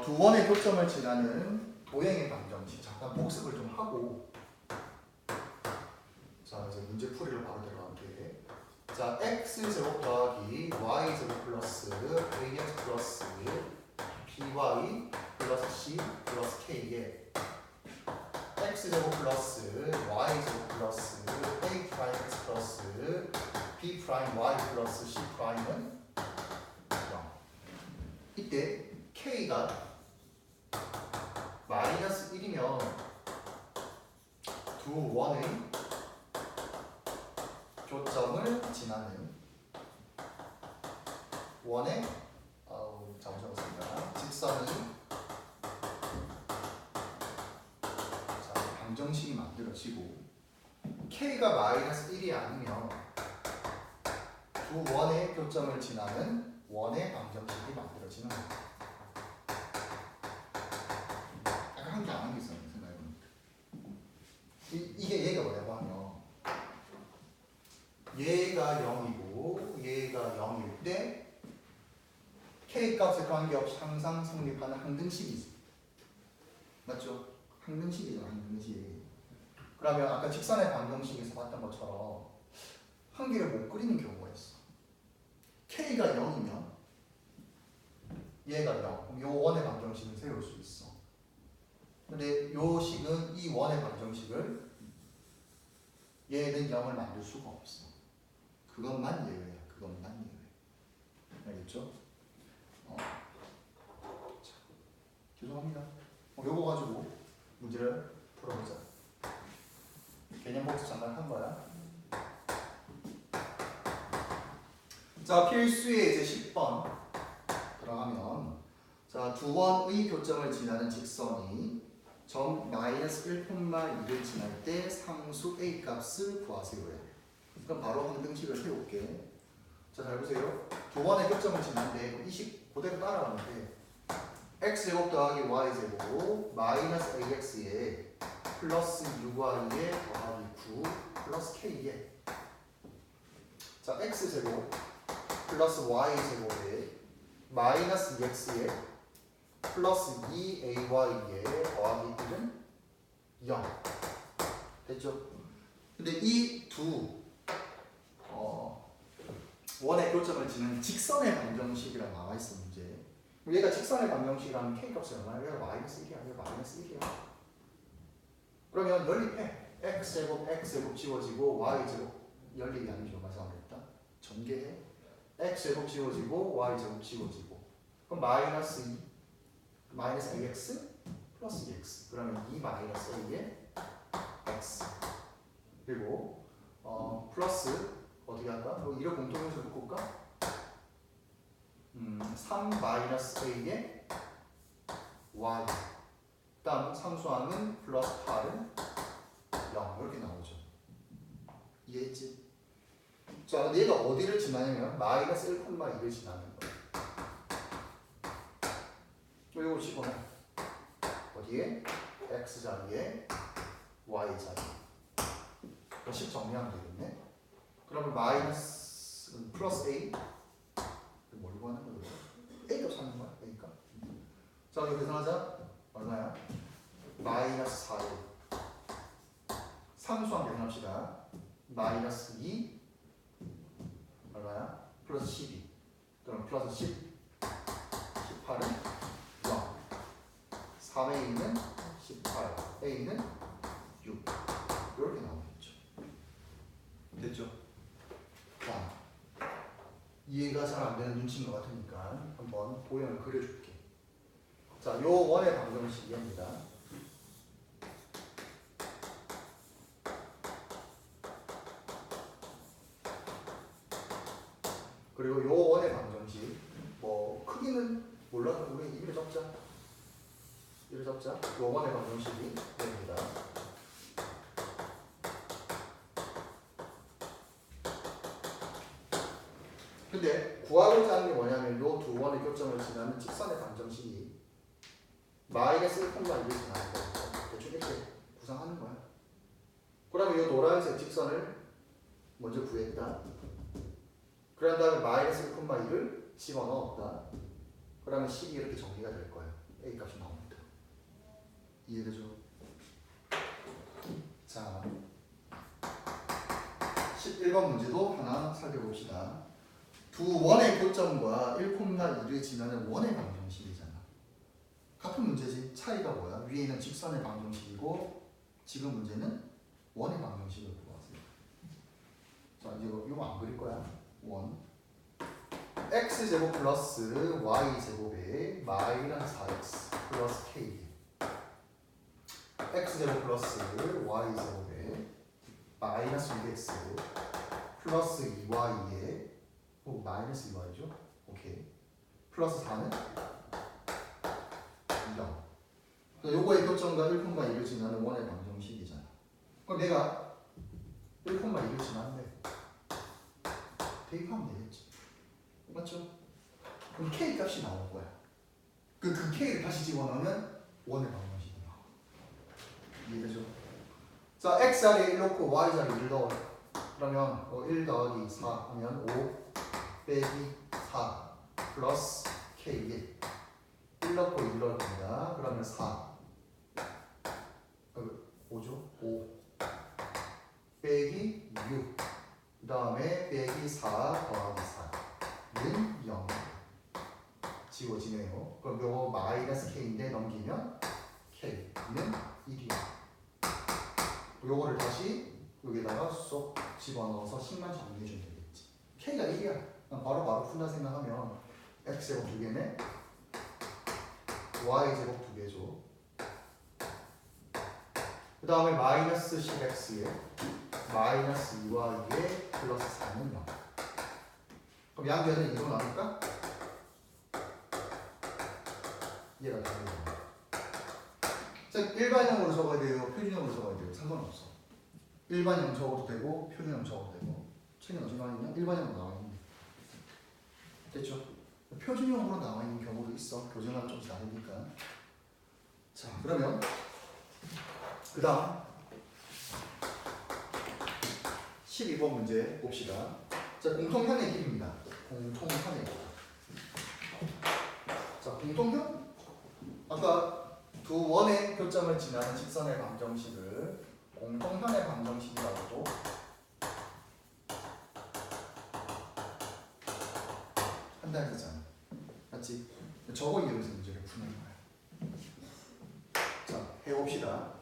어, 두 원의 교점을 지나는 도형의 방정식 잠깐 복습을 좀 하고. 자 이제 문제 풀이로 바로 들어갈게. 자 x 제곱 더하기 y 제곱 플러스 ax 플러스 by 플러스 c 플러스 k에 x 제곱 플러스 y 제곱 플러스 a 프라임 x 플러스 b 프라임 y 플러스 c 프라임은 0 이때 k가 마이너스 1이면 두 원의 교점을 지나는 원의 아우 잘못 적었습니다. 직선이 자 방정식이 만들어지고 k가 마이너스 1이 아니면 두 원의 교점을 지나는 원의 방정식이 만들어지는 겁니다. 약간 한개안한 게 있었는데 생각해보니까 이, 이게 얘가 뭐냐고 하면 얘가 0이고 얘가 0일 때 k 값에 관계없이 항상 성립하는 항등식이지 맞죠? 항등식이죠 항등식. 그러면 아까 직선의 방정식에서 봤던 것처럼 한 개를 못 그리는 경우가 있어. K가 0이면 얘가 0 그럼 요 원의 방정식을 세울 수 있어 근데 요 식은 이 원의 방정식을 얘는 0을 만들 수가 없어. 그것만 예외야. 그것만 예외. 알겠죠? 어. 자, 죄송합니다. 어, 요거 가지고 문제를 풀어보자. 개념 복습 잠깐 한 거야. 자, 필수의 이제 10번 들어가면 자, 두 원의 교점을 지나는 직선이 점 마이너스 1,2를 지날 때 상수 a 값을 구하세요. 그럼 바로 항등식을 세울게. 자, 잘 보세요. 두 번의 교점을 지난데 이식 그대로 따라가는데 x 제곱 더하기 y 제곱 마이너스 ax에 플러스 6y에 더하기 9 플러스 k에 자 x 제곱 플러스 y 제곱에 마이너스 2x에 플러스 2ay에 더하기 1은 0 됐죠? 근데 이두 어, 원의 교점을 지는 직선의 방정식이라고 나와 있어 문제. 얘가 직선의 방정식이라면 k 값이 얼마야? 마이너스 1이야. 얘가 마이너스 1이야. 그러면 연립해. x 제곱 x 제곱 지워지고 y 제곱 연립이 아니죠. 말씀하겠다. 전개해. x 제곱 지워지고 y 제곱 지워지고. 그럼 마이너스 2 마이너스 ax 플러스 2x 그러면 2 마이너스 a의 x 그리고 어, 플러스 어떻게 할까? 뭐 이를 공통요소 묶을까? 음, 3 마이너스 a의 y 다음 상수항은 플러스 8은 0 이렇게 나오죠 이해했지? 자 얘가 어디를 지나냐면 마이너스 1,2를 지나는 거야 이거 집어넣어 어디에? x 자리에 y 자리. 10 정리하면 되겠네. 그러면 마이너스 음, 플러스 a? 뭘 구하는 거예요? a 값 찾는 거야? A 값. 자 이거 계산하자. 얼마야? 마이너스 4를 상수항 계산합시다. 마이너스 2 얼마야? 플러스 12 그럼 플러스 10 18은? 0 3a는 18 a는 6 이렇게 나오겠죠. 됐죠? 자 이해가 잘 안 되는 눈치인 것 같으니까 한번 도형을 그려줄게. 자, 요 원의 방정식입니다. 그리고 요 원의 방정식 뭐 크기는 몰라도 우리 이를 잡자 이를 잡자 요 원의 방정식이 됩니다 근데 구하고자 하는 게 뭐냐면 요두 원의 교점을 지나는 직선의 방정식이 마이너스 1,1을 지나는 거죠 대충 이렇게 구상하는 거야 그러면 이 노란색 직선을 먼저 구했다 그런 다음에 마이너스 1,1을 집어넣었다. 그러면 식이 이렇게 정리가 될 거예요. A 값이 나옵니다. 이해되죠? 자, 11번 문제도 하나 살펴봅시다. 두 원의 교점과 1,2를 지나는 원의 방정식이잖아. 같은 문제지. 차이가 뭐야? 위에는 직선의 방정식이고 지금 문제는 원의 방정식을 보았어요. 자, 이제 이거, 이거 안 그릴 거야. 원. x 제곱 플러스 y 제곱에 마이너스 4x 플러스 k. x 제곱 플러스 y 제곱에 마이너스 6x 플러스 2y에 뭐 마이너스 2y죠? 오케이. 플러스 4는 2다. 요거의 교점과 1,2를 지나는 원의 방정식이잖아. 그럼 내가 1,2를 지났는데 대입하면 되겠지. 맞죠? 그럼 k 값이 나올 거야. 그, 그 k를 다시 집어넣으면 원의 방정식 이해되죠? 자, x 자리에 1 넣고 y 자리에 1 넣어. 그러면 어, 1 더하기 4 하면 5 빼기 4 플러스 k 1. 1 넣고 1 넣을 겁니다. 그러면 4. 어, 5죠? 5 빼기 6. 그 다음에 빼기 4 더하기 4는 0. 지워지네요. 그럼 요거 마이너스 k인데 넘기면 k는 1이야. 요 거를 다시 여기다가 쏙 집어넣어서 10만 정리해주면 되겠지. k가 1이야. 바로 바로 푼다 생각하면 x 제곱 2개네 y 제곱 2개죠. 그 다음에 마이너스 10x에 마이너스 2y에 플러스 4는 0. 그럼 양변은 2로 나눌까? 이해가 되네요. 자, 일반형으로 적어야 돼요? 표준형으로 적어야 돼요? 상관없어. 일반형 적어도 되고 표준형 적어도 되고 책에 어디 나와 있냐? 일반형으로 나와 있는 됐죠? 표준형으로 나와 있는 경우도 있어. 교정하기 좀 다르니까. 자, 그러면 그 다음 12번 문제 봅시다. 자, 공통현의 길입니다. 공통현의 길. 자, 공통현? 아까 두 원의 교점을 지나는 직선의 방정식을 공통현의 방정식이라고도 한다 했잖아. 맞지? 저거 이용해서 문제를 푸는 거야. 자, 해봅시다.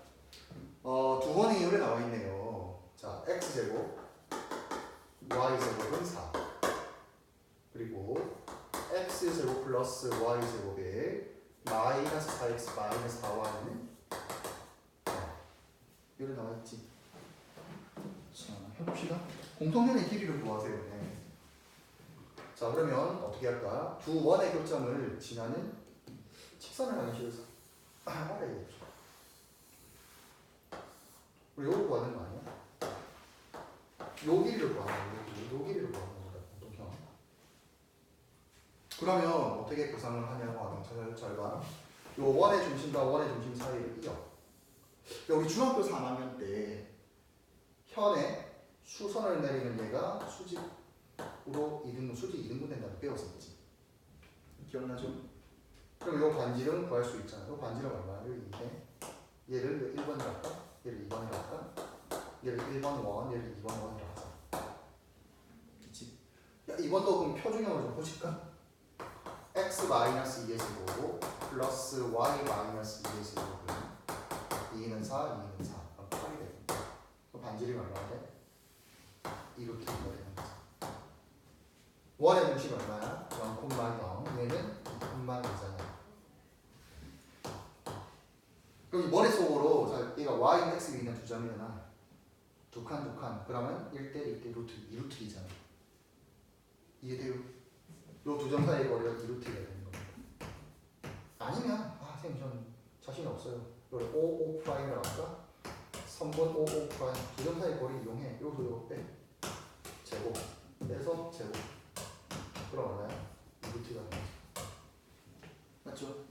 어, 두 번의 이율에 나와 있네요. 자, x 제곱, y 제곱은 4. 그리고 x 제곱 플러스 y 4x 마이너스 4y는 이렇게 나와 있지. 자, 해봅시다. 공통현의 길이를 구하세요. 네. 자, 그러면 어떻게 할까? 두 원의 교점을 지나는 직선을 방식에서 알아야겠죠. 우리 요거 구하는 거 아니야? 요 길이를 구하는 거, 요 길이를 구하는 거다. 공통현. 그러면 어떻게 구상을 하냐고 잘 봐. 요 원의 중심과 원의 중심 사이를 이어. 우리 중학교 3학년 때 현에 수선을 내리는 얘가 수직으로 2등분, 수직 2등분 된다고 배웠었지. 기억나죠? 그럼 요 반지름 구할 수 있잖아. 요 반지름? 여기 있네. 얘를 1번이라 할까? 얘를 2번이라 할까? 얘를 1번 원, 얘를 2번 원이라 하자. 그치? 야, 이번도 그럼 표준형으로 좀 보실까? x 마이너스 2의 제곱 플러스 y 마이너스 2의 제곱은 2는 4, 2는 4. 그럼 8이 되겠다. 그럼 반지름이 얼마인데? 이렇게 되는 거지. 원의 중심 얼마야? 0,0. 얘는 2,0이잖아. 그럼 머릿속으로 자, 얘가 y는 x 에 있는 두 점이잖아. 두 칸, 두 칸. 그러면 1대 1대 루트 2 루트이잖아. 이해돼요? 요두 점 사이의 거리가 2루트가 되는 겁니다. 아니면 아 선생님 저는 자신 없어요. 이걸 5, 5 프라임이라고 할까? 3번 5, 5 프라임 사이의 거리 이용해. 요거 요거 빼. 제곱 빼서 제곱. 그럼 얼마야? 2루트가 되는 거지. 맞죠?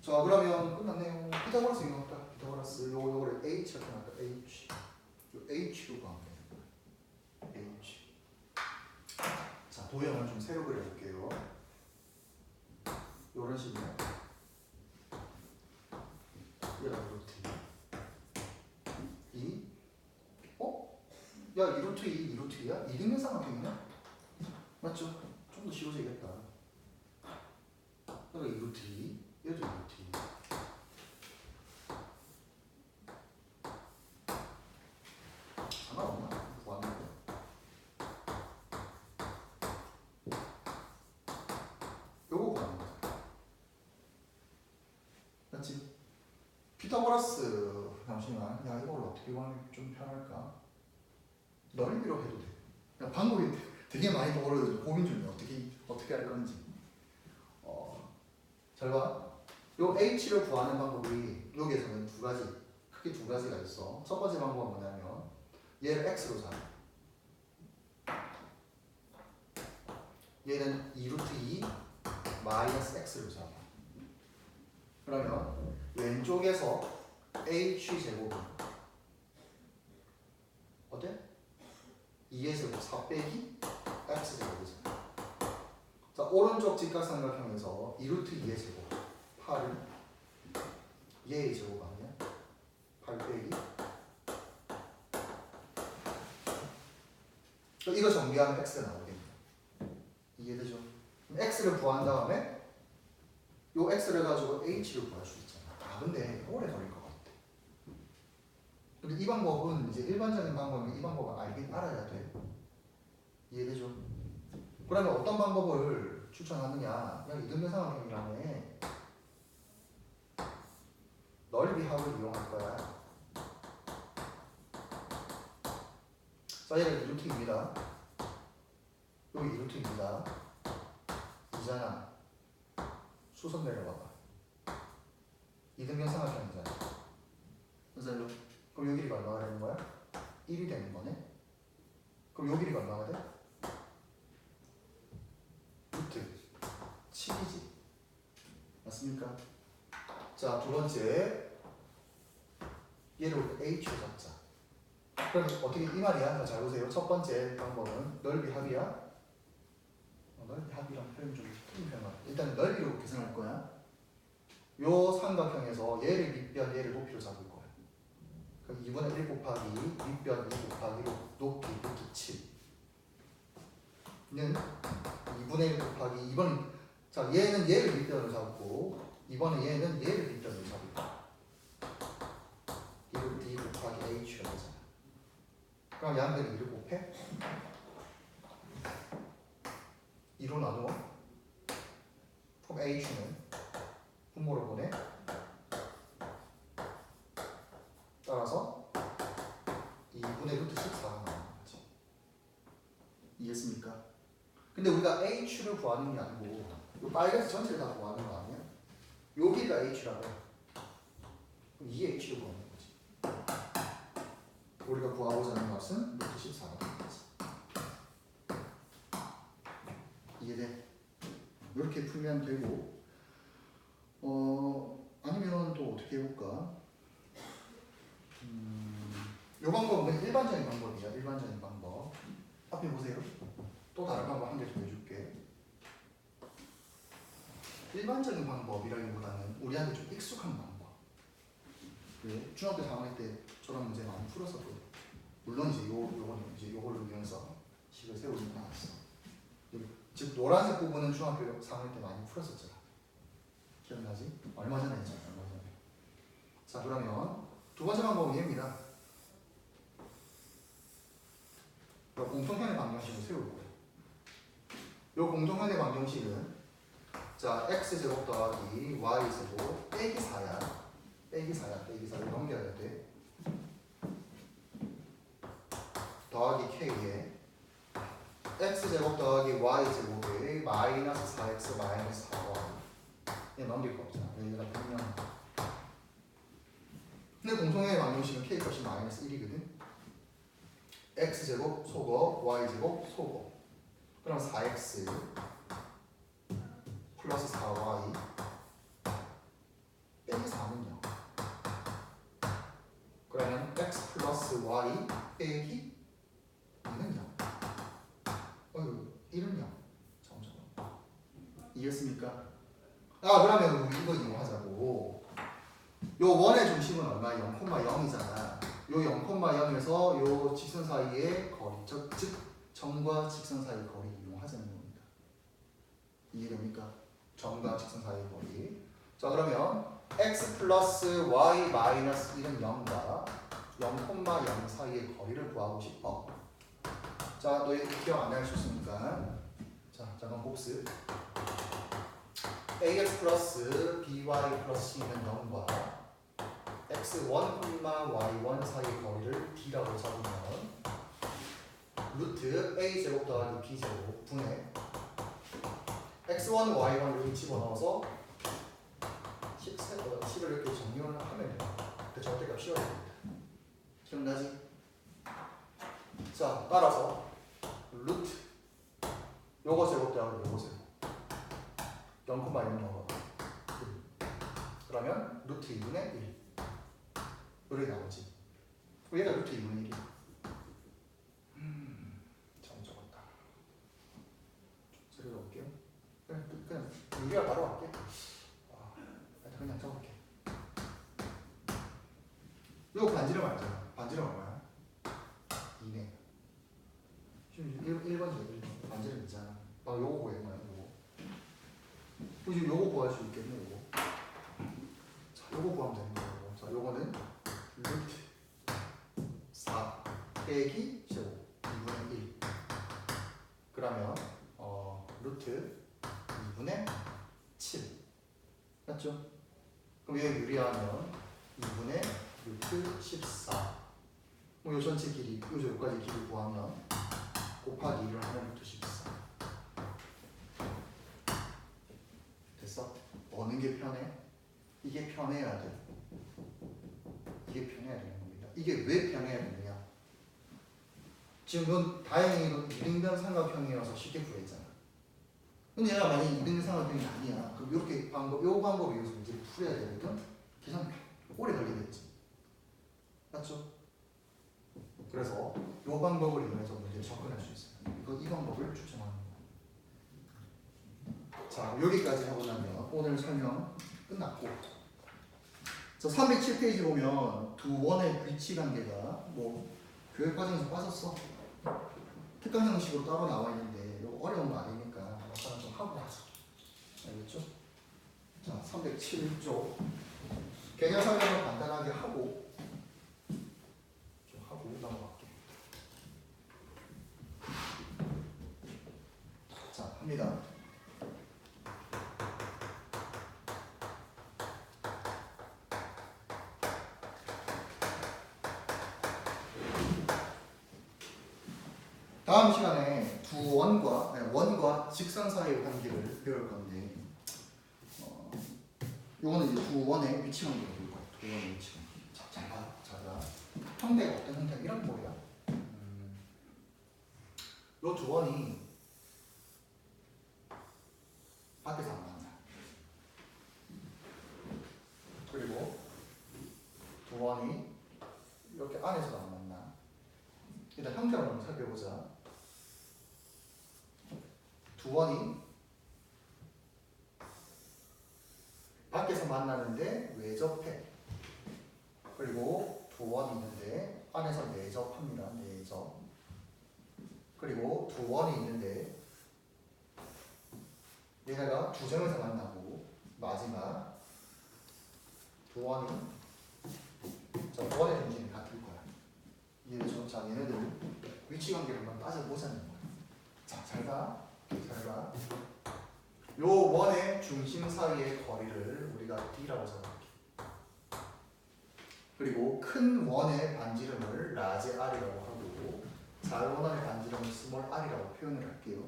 자 그러면 끝났네요. 피타고라스 이용할까? 피타고라스 요 요거를 H 이렇게 할까? H 요 H로 가면. H 자 도형을 좀 새로 그려볼게요. 요런 식이네. 얘가 루트 2 2 어? 야 2루트 2 2루트 2야? 2등분 삼각형이냐? 맞죠? 좀 더 쉬워지겠다 여기 2루트 2 얘도 2루트 2 상관없나? 구하는데 요거 구하는 거죠 맞지? 피타고라스 잠시만. 야 이걸 어떻게 구하면 좀 편할까? 넓이로 해도 돼. 그냥 방법이 되게 많이 떠오르는 고민 중이야 어떻게 어떻게 할 건지. 어, 잘 봐 요 h를 구하는 방법이 여기에서는 두 가지 크게 두 가지가 있어. 첫 번째 방법은 뭐냐면 얘를 x로 잡아. 얘는 2루트 2 마이너스 x로 잡아. 그러면 왼쪽에서 h 제곱은 어때? 2의 제곱 4 빼기 x 제곱이죠. 자 오른쪽 직각삼각형에서 2루트 2의 제곱 8은 얘의 제곱 아니야? 8 빼기 또 이거 정비하면 x가 나오겠네. 이해되죠? x를 구한 다음에 요 x를 가지고 h를 구할 수 있잖아. 아 근데 오래 걸릴 것 같아. 근데 이 방법은 이제 일반적인 방법은 이 방법을 알긴 알아야 돼. 이해되죠? 그러면 어떤 방법을 추천하느냐? 그냥 이등변 상황형이라네. 넓이 합을 이용할 거야. 자, 얘가 2루트입니다. 여기 2루트입니다. 이잖아. 수선 내려봐봐. 이등변 삼각형이잖아. 이거- 그럼 요 길이가 얼마가 되는 거야? 1이 되는 거네. 그럼 요 길이가 얼마가 돼? 루트 7이지. 맞습니까? 자, 두 번째. 얘를 h로 잡자. 그럼 어떻게 이 말이야? 자, 잘 보세요. 첫 번째 방법은 넓이 합이야. 어, 넓이 합이랑 표현 좀 틀린 표현. 일단 넓이로 계산할 거야. 요 삼각형에서 얘를 밑변, 얘를 높이로 잡을 거야. 그럼 2분의 1 곱하기 밑변 2 곱하기 높이 루트 7는 2분의 1 곱하기 2번 자 얘는 얘를 밑변으로 잡고 이번에 얘는 얘를 밑변으로 거야. 이를 d 곱하기 h가 되잖아. 그럼 양들이 2를 곱해? 2로 나누어 그럼 h는 분모로 보내 따라서 2분의 루트 14가 나오는 거지 이해했습니까? 근데 우리가 h를 구하는 게 아니고 이 빨간색 전체를 다 구하는 거 아니야? 여기가 h라고 그럼 이 h를 구하는 거지 우리가 구하고자 하는 값은 루트 14가 되는 거지 이해돼? 이렇게 풀면 되고 어 아니면 또 어떻게 해볼까? 음, 요 방법은 그냥 일반적인 방법이야. 일반적인 방법. 앞에 보세요. 또 다른 방법 한 개 더 해줄게. 일반적인 방법이라기보다는 우리한테 좀 익숙한 방법. 왜? 중학교 4학년 때 저런 문제 많이 풀었었거든. 물론 이제 요 요거는 이제 요거를 이용해서 식을 세우진 않았어. 즉 노란색 부분은 중학교 4학년 때 많이 풀었었잖아. 기억나지? 얼마 전에 했잖아. 얼마 전에. 자 그러면 두 번째 방법은 얘입니다. 공통현의 방정식을 거예요. 요 공통현의 방정식은 자 x 제곱 더하기 y 제곱 빼기 4야. 빼기 4야. 빼기 4를 넘겨야 돼. 더하기 k에 x 제곱 더하기 y 제곱에 마이너스 4x 마이너스 4y 얘 넘길 거 없잖아. 여기가 분명. 근데 공통의 방정식은 k 값이 마이너스 1이거든. x 제곱 소거 y 제곱 소거. 그럼 4x 플러스 4y 빼기 4는요. 그러면 x 플러스 y 빼기 2는요. 어휴 1은요. 잠깐만. 이해했습니까? 아 그러면 우리 이거 이용하자고 요 원의 중심은 얼마? 0,0이잖아. 요 0,0에서 요 직선 사이의 거리, 즉, 즉 점과 직선 사이의 거리 이용하자는 겁니다. 이해됩니까? 점과 직선 사이의 거리. 자 그러면 x 플러스 y 마이너스 1은 0과 0,0 사이의 거리를 구하고 싶어. 자, 너 이거 기억 안 날 수 있으니까. 자, 잠깐 복습. Ax 플러스 by 플러스 c는 0과 x1, y1 사이의 거리를 d라고 잡으면 루트 a 제곱 더하기 b 제곱 분의 x1, y1 여기 집어넣어서 10, 10을 이렇게 정리를 하면 돼요. 그 절대값 씌워야 됩니다. 기억나지? 자, 따라서 루트 요거 제곱 더하기 요거 제곱 0,1 넣어 그러면 루트 2분의 1 이렇게 나오지. 얘가 루트 2분의 1이야. 음, 참 적었다. 좀 줄여볼게요. 그냥, 그냥 유리가 바로 할게. 아, 그냥 적을게. 이거 반지름 알잖아 반지름 얼마야? 2네. 지금 1, 1번이죠 1번 반지름 있잖아. 나 요거 구했 지금 요거 구할 수 있겠네 요거. 자 요거 구하면 되는 거고 자 요거는 루트 4 빼기 제곱 2분의 1 그러면 어 루트 2분의 7 맞죠? 그럼 얘 유리하면 2분의 루트 14 뭐요 전체 길이 요저 여기까지 길이 구하면 곱하기 1을 하면 루트 14 됐어? 어느 게 편해? 이게 편해야 돼. 이게 편해야 되는 겁니다. 이게 왜 편해야 되느냐? 지금 넌 다행히도 이등변 삼각형이어서 쉽게 구했잖아. 근데 얘가 만약에 이등변 삼각형이 아니야. 그럼 이렇게 방법 요 방법을 이용해서 문제를 풀어야 되거든. 계산 오래 걸리겠지. 맞죠? 그래서 요 방법을 이용해서 문제를 접근할 수 있어요. 이 방법을 추천합니다. 자 여기까지 하고 나면 오늘 설명 끝났고. 자 307페이지 보면 두 원의 위치 관계가 뭐 교육 과정에서 빠졌어. 특강 형식으로 따로 나와 있는데 이거 어려운 거 아니니까? 막상 좀 하고 가자. 알겠죠? 자 307조. 개념 설명을 간단하게 하고 좀 하고 넘어갈게. 자 합니다 다음 시간에 두 원과 아니, 원과 직선 사이의 관계를 배울 건데 어, 요거는 이제 두 원의 위치 관계를 배울 거야. 두 원의 위치 관계. 자, 잘 봐, 잘 봐. 형태가 어떤 형태? 이런 거야. 음, 요두 원이 밖에서 안 만나. 그리고 두 원이 이렇게 안에서 안 만나. 일단 형태를 한번 살펴보자. 두 원이 밖에서 만나는데 외접해. 그리고 두 원이 있는데 안에서 내접합니다. 내접. 그리고 두 원이 있는데 얘네가 두 점에서 만나고 마지막 두 원이 자, 두 원의 중심이 같을 거야. 이해되죠? 자, 얘네들 위치 관계를 한번 따져보자는 거야. 자, 잘 봐. 잘 봐. 요 원의 중심 사이의 거리를 우리가 D라고 잡을게. 그리고 큰 원의 반지름을 라지 R이라고 하고 작은 원의 반지름을 스몰 R이라고 표현을 할게요.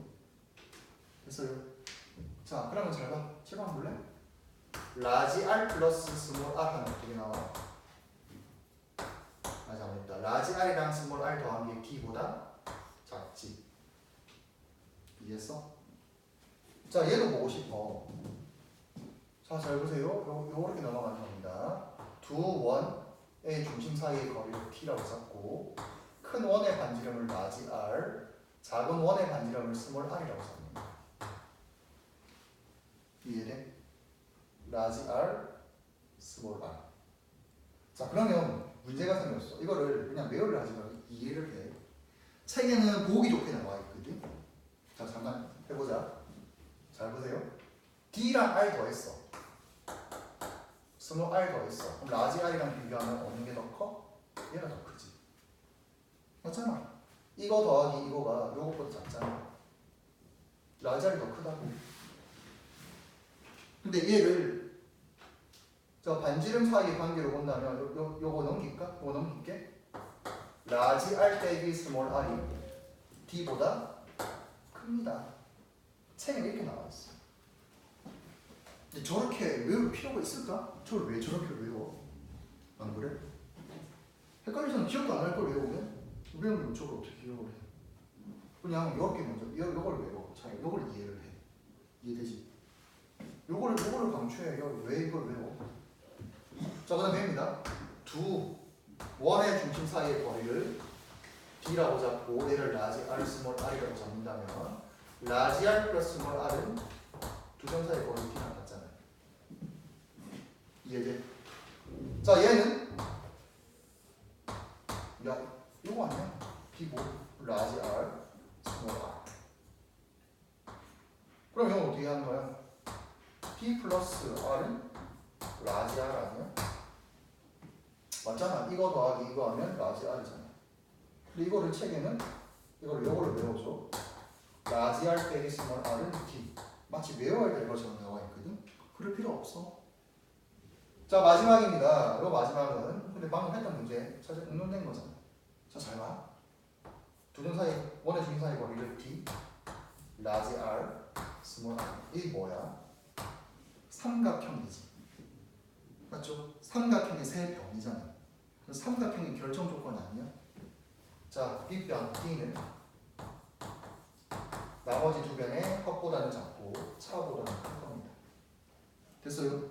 됐어요? 자, 그러면 잘 봐. 7번 볼래? 라지 R 플러스 스몰 R 하면 어떻게 나와? 아 잘못했다. 라지 R이랑 스몰 R 더한 게 D보다 작지. 이해했어? 자 얘도 보고 싶어. 자 잘 보세요. 요 요렇게 넘어가는 겁니다. 두 원의 중심 사이의 거리를 T라고 잡고 큰 원의 반지름을 라지 R, 작은 원의 반지름을 스몰 R이라고 잡니다. 이해돼? 라지 R, 스몰 R. 자 그러면 문제가 생겼어. 이거를 그냥 외우려 하지 말고 이해를 해. 책에는 보기 좋게 나와 있거든. 자 잠깐 해보자. 잘 보세요. D랑 R 더했어. 스몰 R 더했어. 그럼 라지 R이랑 비교하면 어느 게 더 커? 얘가 더 크지. 맞잖아. 이거 더하기 이거가 요거보다 작잖아. 라지 R이 더 크다고. 근데 얘를 저 반지름 사이의 관계로 본다면 요, 요, 요거 넘길까? 요거 넘길게. 라지 R 빼기 스몰 R이 D보다 큽니다. 책에 이렇게 나와 있어. 근데 저렇게 외울 필요가 있을까? 저를 왜 저렇게 외워? 안 그래? 헷갈리면 기억도 안 할 걸 외우면 외우면 저걸 어떻게 기억을 해? 그냥 이렇게 먼저 요, 요걸 외워. 자, 요걸 이해를 해. 이해되지? 요거를 요거를 강조해. 요, 왜 이걸 외워? 자, 그 다음 B입니다. 두 원의 중심 사이의 거리를 D라고 잡고 얘를 라지 R 스몰 R이라고 잡는다면 라지 R 플러스 스몰 R은 두점 사이의 거리 D랑 같잖아요. 이해돼? 자, 얘는 야, 이거 아니야? B고 라지 R 스몰 R. 그럼 이거 어떻게 하는 거야? P 플러스 R은 라지 R 아니야? 맞잖아. 이거 더하기 이거 하면 라지 R이잖아. 근데 이거를 책에는 이거를 요거를 외워줘. 라지 R 빼기 스몰 R은 D. 마치 외워야 될 것처럼 나와 있거든. 그럴 필요 없어. 자 마지막입니다. 요 마지막은 근데 방금 했던 문제 사실 응용된 거잖아. 자잘 봐. 두점 사이 원의 중심 사이 거리를 D 라지 R 스몰 R 이게 뭐야? 삼각형이지. 맞죠? 삼각형의 세 변이잖아. 삼각형의 결정 조건 아니야? 자, 빗변 D는 나머지 두 변의 컵보다는 작고 차보다는 큰 겁니다. 됐어요?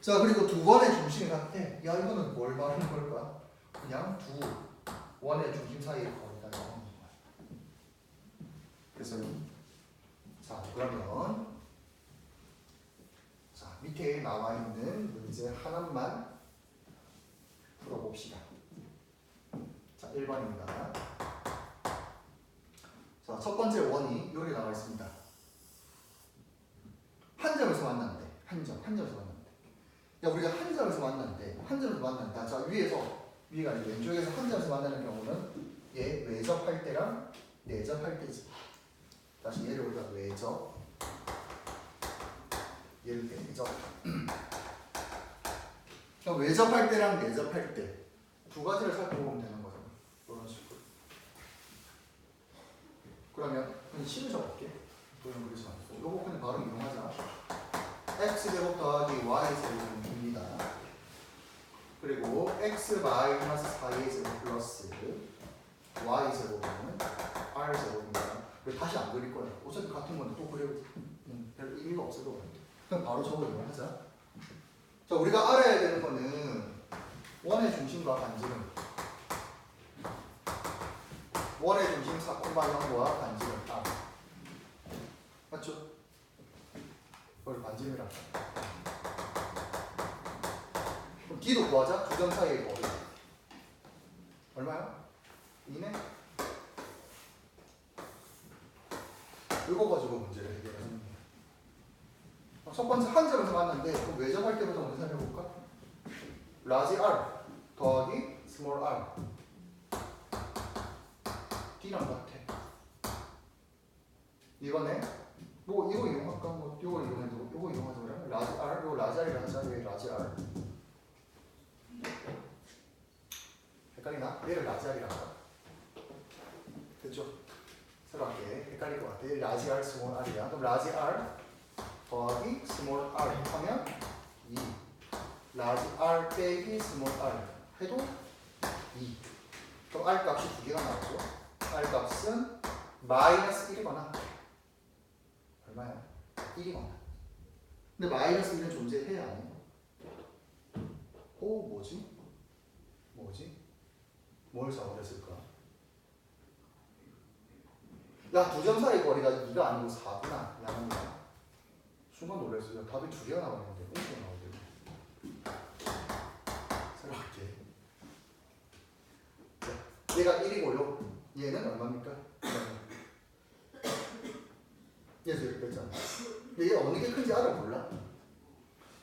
자, 그리고 두 번의 중심이 같아. 야, 이거는 뭘 말하는 걸까? 그냥 두 원의 중심 사이의 거리다. 됐어요? 자, 그러면 자, 밑에 나와 있는 문제 하나만 풀어봅시다. 자, 1번입니다. 자, 첫 번째 원이 여기 나와 있습니다. 한 점에서 만났는데, 한 점, 한 점에서 만났는데. 야, 우리가 한 점에서 만났는데, 한 점에서 만난다. 자, 위에서, 위가 아니고 왼쪽에서 한 점에서 만나는 경우는 얘 외접할 때랑 내접할 때지. 다시 얘를 우리가 외접, 얘를 내접. 그럼 외접할 때랑 내접할 때 두 가지를 살펴보면 되는 거잖아. 이런 식으로. 그러면 그냥 식을 적을게. 그럼 그러지 말고. 요거 그냥 바로 이용하자. x 제곱 더하기 y 제곱은 줍니다. 그리고 x 마이너스 4a 제곱 플러스 y 제곱은 r 제곱입니다. 왜 다시 안 그릴 거야? 어차피 같은 건데 또 그려도 음, 별 의미가 같아. 그럼 바로 저거 이용하자. 자, 우리가 알아야 되는 거는 원의 중심과 반지름. 원의 중심 사콤방향과 반지름 R. 맞죠? 그걸 반지름이라. 그럼 D도 구하자. 두 점 사이의 거리. 얼마야? 2네? 이거 가지고 문제를 해결하는 거야. 첫 번째 한 점에서 만났는데 그럼 외접할 때부터 먼저 살펴볼까? 라지 R 더하기 스몰 r D랑 같아. 이거네. 뭐 이거 이용 할까? 뭐 이거 이용해도 이거 이용하자 그러면 라지 R 이거 라지 R이라 하자. 왜 라지 R? 헷갈리나? 얘를 라지 R이라 하자. 됐죠? 새로 할게. 헷갈릴 것 같아. 라지 R 스몰 R이야. 그럼 라지 R 더하기 스몰 r 하면 2 라지 r 빼기 스몰 r 해도 2 그럼 r 값이 두 개가 나오죠 r 값은 마이너스 1이거나 얼마야? 1이거나 근데 마이너스 1은 존재해야 안 해요 오 뭐지? 뭐지? 뭘 잡아냈을까? 야두 점 사이 거리가 2가 아니고 4구나 양이야 순간 놀랐어요. 답이 두 개가 나왔는데 꽁트가 나오대요. 새로 할게. 얘가 1이고요. 얘는 얼마입니까? 얘도 이렇게. 근데 얘 어느 게 큰지 알아 몰라?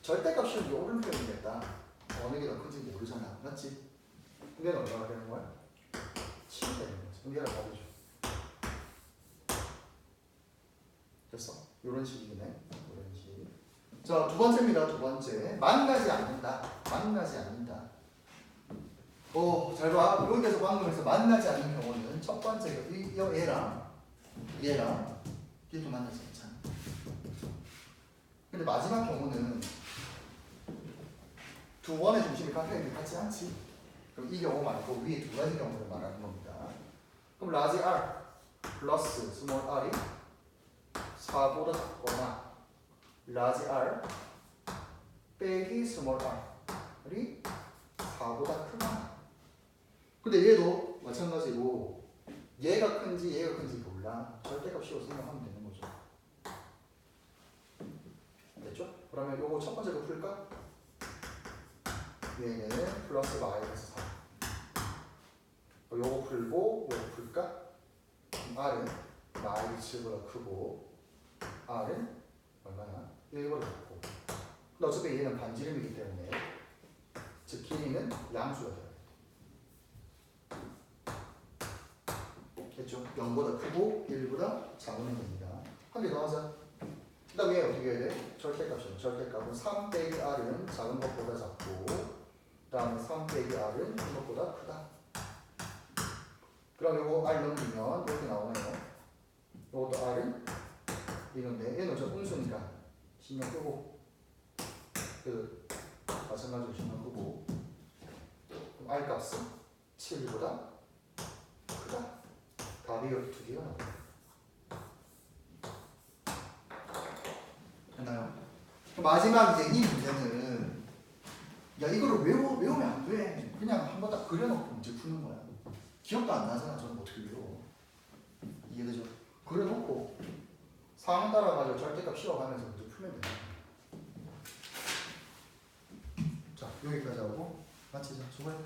절대값이 오른편이겠다. 어느 게 더 큰지 모르잖아. 맞지? 근데 얼마나 되는 거야? 7이 되는 거지. 그럼 얘랑 답이죠. 됐어? 이런 식이네. 이런 식. 자, 두 번째입니다. 두 번째. 만나지 않는다. 만나지 않는다. 오, 잘 봐. 여기에서 방금 해서 만나지 않는 경우는 첫 번째, 이, 이 얘랑 얘랑 얘도 만나지 않잖아. 근데 마지막 경우는 두 원의 중심이 깎여 있는 게 같지 않지. 그럼 이 경우 말고 위에 두 가지 경우를 말하는 겁니다. 그럼 라지 R 플러스 스몰 r이 4보다 작거나 라지 R 빼기 스몰 r이 4보다 크거나 근데 얘도 마찬가지고 얘가 큰지 얘가 큰지 몰라 절대값이라고 생각하면 되는 거죠 됐죠? 그러면 요거 첫 번째 거 풀까? 얘는 플러스 마이너스 4 어, 요거 풀고 요거 풀까? R은 마이너스 7보다 크고 R은 얼마나? 1보다 작고 근데 어차피 얘는 반지름이기 때문에 즉 길이는 양수가 돼요 됐죠? 0보다 크고 1보다 작은 겁니다. 한 개 더 하자. 그 다음에 얘 어떻게 해야 돼? 절대값이요. 절대값은 3 빼기 R은 작은 것보다 작고 그 다음에 3 빼기 R은 큰 것보다 크다. 그럼 요거 R 넘기면 이렇게 나오네요. 요것도 R은 이건데 얘는 저 분수니까 신경 끄고 그 마찬가지로 신경 끄고 R 값은 7보다 크다 답이 이렇게 두 개가 나와요 됐나요? 마지막 이제 이 문제는 야 이거를 외워, 외우면 안 돼. 그냥 한번 딱 그려놓고 문제 푸는 거야. 기억도 안 나잖아. 저는 어떻게 외워. 이해되죠? 그려놓고 상황 따라가지고 절대값 실어가면서 문제 풀면 돼. 자 여기까지 하고 마치자. 수고했다.